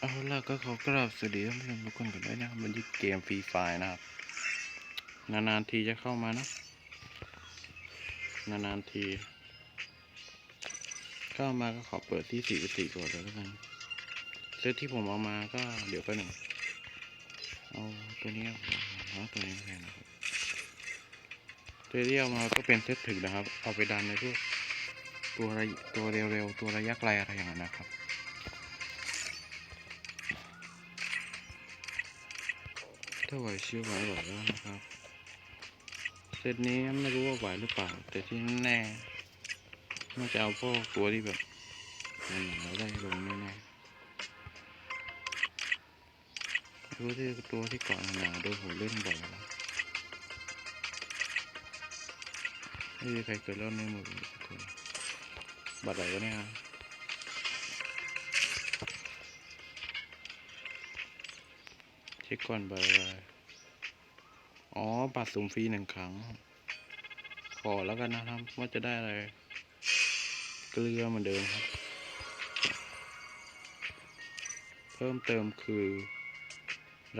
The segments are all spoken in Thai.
เอาล่ะก็ขอกราบสวัสดีท่านผู้ชมทุกคนกันด้วยนะครับมันที่เกมฟรีไฟนะครับ นานๆทีจะเข้ามานะ นานๆที เข้ามาก็ขอเปิดที่สี่สี่ก่อนเลยแล้วกันเซตที่ผมเอามาก็เดี๋ยวไปหนึ่งเอาตัวนี้เอาตัวนี้แทนนะครับตัวที่เอามาก็เป็นเซตถึกนะครับ เอาไปดันในพวกตัวระยตัวเร็วๆตัวระยะไกลอะไรอย่างนั้นนะครับ ถ้าไหวเชื่อไหวไหวแล้วนะครับเซตนี้ไม่รู้ว่าไหวหรือเปล่า แต่ที่แน่น่าจะเอาพวกตัวที่แบบมันเราได้ลงแน่ๆรู้ที่ตัวที่เกาะหนาโดยผมเล่นบ่อยแล้วไม่มีใครเกิดรอดในหมู่เลยสักคนบัตรอะไรวะเนี่ย ช็คก่อนเบอร์อ๋อบัตรสุ่มฟรีหนึ่งครั้ง ขอแล้วกันนะครับ ว่าจะได้อะไร เกลือเหมือนเดิมครับ เพิ่มเติมคือ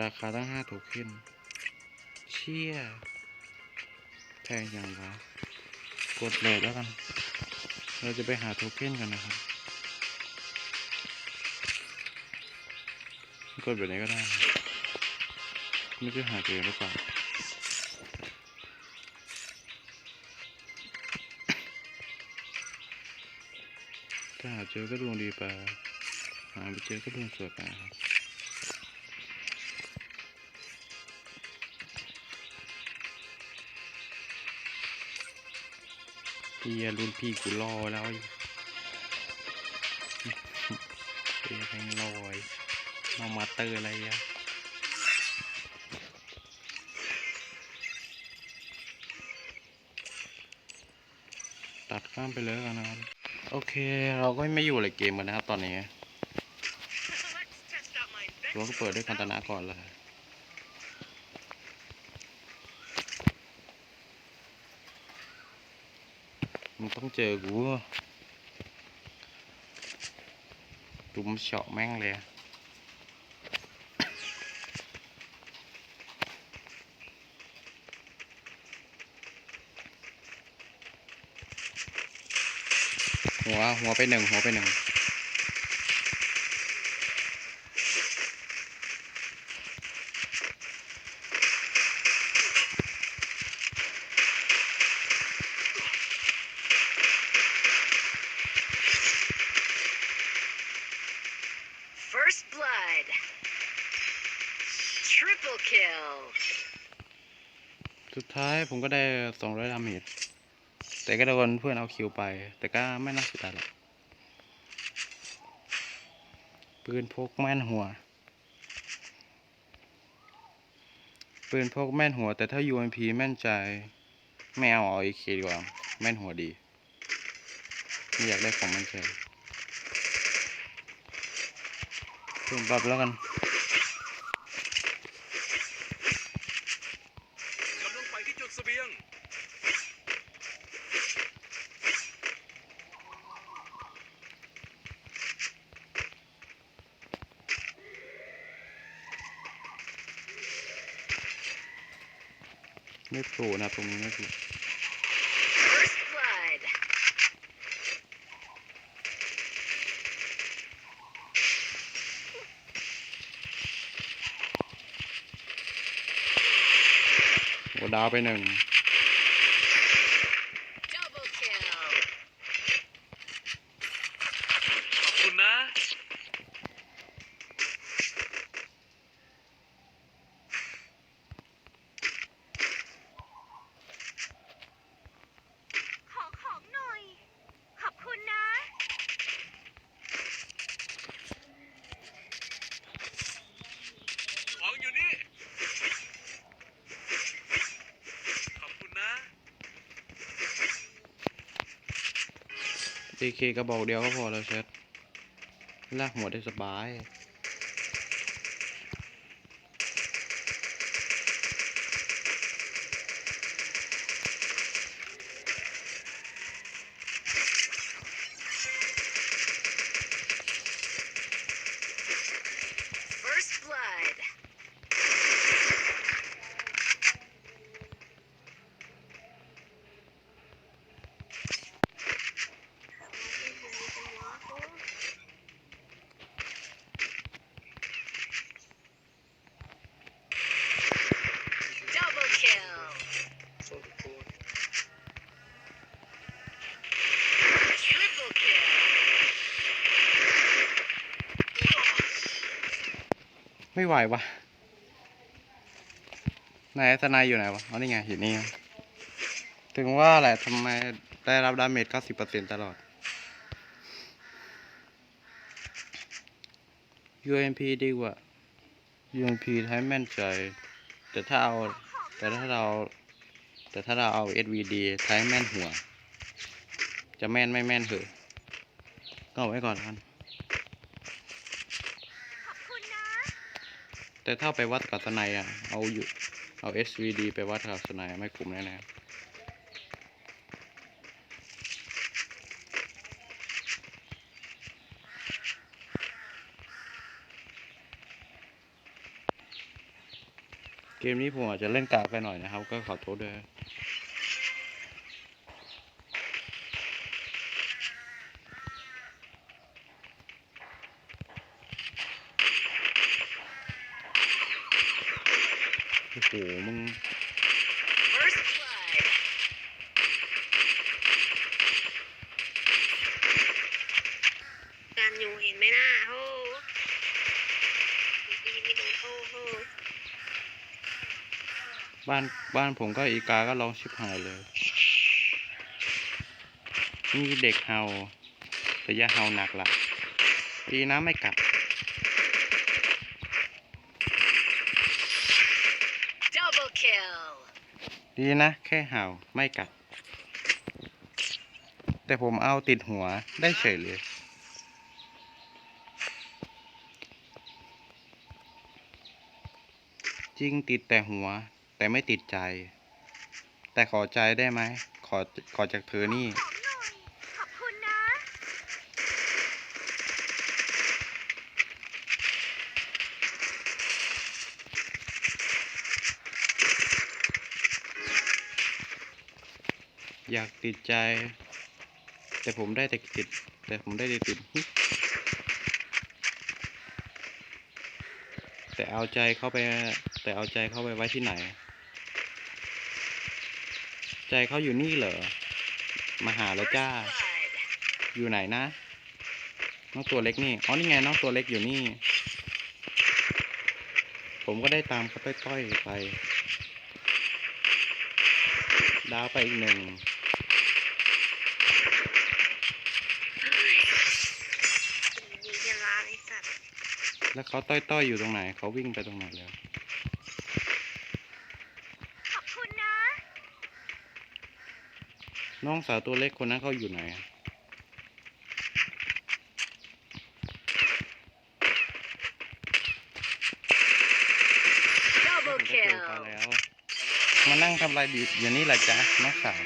ราคาตั้งห้าโทเค็นเชี่ยแพงอย่างวะกดเลยแล้วกัน เราจะไปหาโทเค็นกันนะครับ กดแบบนี้ก็ได้ ไม่รู้หาเจอหรือเปล่าถ้าหาเจอก็ดวงดีไปหาไม่เจอก็ดวงสวยไปครับพี่รุ่นพี่กูรอแล้วไอ้เฮ้ยแพงลอยน้องมาเตอร์อะไรอะ ตัดข้ามไปเลยกันนะครับ โอเคเราก็ไม่อยู่เลยเกมกันนะครับ ตอนนี้เราก็เปิดด้วยคันตนาก่อนเลยมันต้องเจอกูดุมเฉาะแม่งเลย หัวหัวไปหนึ่งหัวไปหนึ่ง First blood. Triple kill. สุดท้ายผมก็ได้สองร้อยดาเมจ แต่ก็โดนเพื่อนเอาคิวไป แต่ก็ไม่น่าเสียดายหรอกปืนพกแม่นหัว ปืนพกแม่นหัว แต่ถ้า UMP แม่นใจไม่เอาเอา AK ดีกว่า แม่นหัวดีไม่อยากได้ของม่นใจเพิ่มปรับแล้วกัน กำลังไปที่จุดเสบียง ไม่โผล่นะตรงนี้ไม่โผล่ First blood. โอ้ดาวไปหนึ่ง Double kill. ขอบคุณนะ ขอของหน่อย ขอบคุณนะ ของอยู่นี่ ขอบคุณนะ AK กระบอกเดียวก็พอแล้วเชดลากหัวได้สบาย ไม่ไหววะไหนสนายอยู่ไหนวะอ๋อนี่ไงอยู่นี่ถึงว่าแหละทำไมได้รับดาเมจ90%ตลอด UMP ดีกว่า UMP ใช้แม่นใจ แต่ถ้าเอา แต่ถ้าเรา แต่ถ้าเราเอา SVD ใช้แม่นหัว จะแม่นไม่แม่นเหอะก็เอาไว้ก่อนกัน ขอบคุณนะ แต่ถ้าไปวัดกับสไยอะ เอาอยู่ เอา SVD ไปวัดกับสไยไม่คุ้มแน่แน่เกมนี้ผมอาจจะเล่นกากไปหน่อยนะครับ ก็ขอโทษด้วย อ้โหมึง First blood. การอยู่เห็นไหมนะโอ้ดีไม่โดนโอ้โหบ้านบ้านผมก็อีกาก็ร้องชิบหายเลยมีเด็กเห่าแต่อย่าเห่าหนักละดีนะไม่กัด Double kill. ดีนะแค่เห่าไม่กัด แต่ผมเอาติดหัวได้เฉยเลย จริงติดแต่หัว แต่ไม่ติดใจ แต่ขอใจได้ไหม ขอขอจากเธอนี่ ของหน่อย ขอบคุณนะ อยากติดใจ แต่ผมได้แต่ติด แต่ผมได้แต่ติด แต่เอาใจเข้าไป แต่เอาใจเข้าไปไว้ที่ไหน ใจเขาอยู่นี่เหรอมาหาแล้วจ้า อยู่ไหนนะ น้องตัวเล็กนี่ อ๋อ นี่ไงน้องตัวเล็กอยู่นี่ ผมก็ได้ตามเขาต้อยๆไป ดาวไปอีกหนึ่ง ดีจะล้างไอ้สัตว์ แล้วเขาต้อยๆอยู่ตรงไหน เขาวิ่งไปตรงไหนแล้ว ขอบคุณนะ น้องสาวตัวเล็กคนนั้นเขาอยู่ไหนอะผม Double ก็เจอ kill. เขาแล้ว มานั่งทำอะไรดีอย่างนี้แหละจ๊ะน้องสาว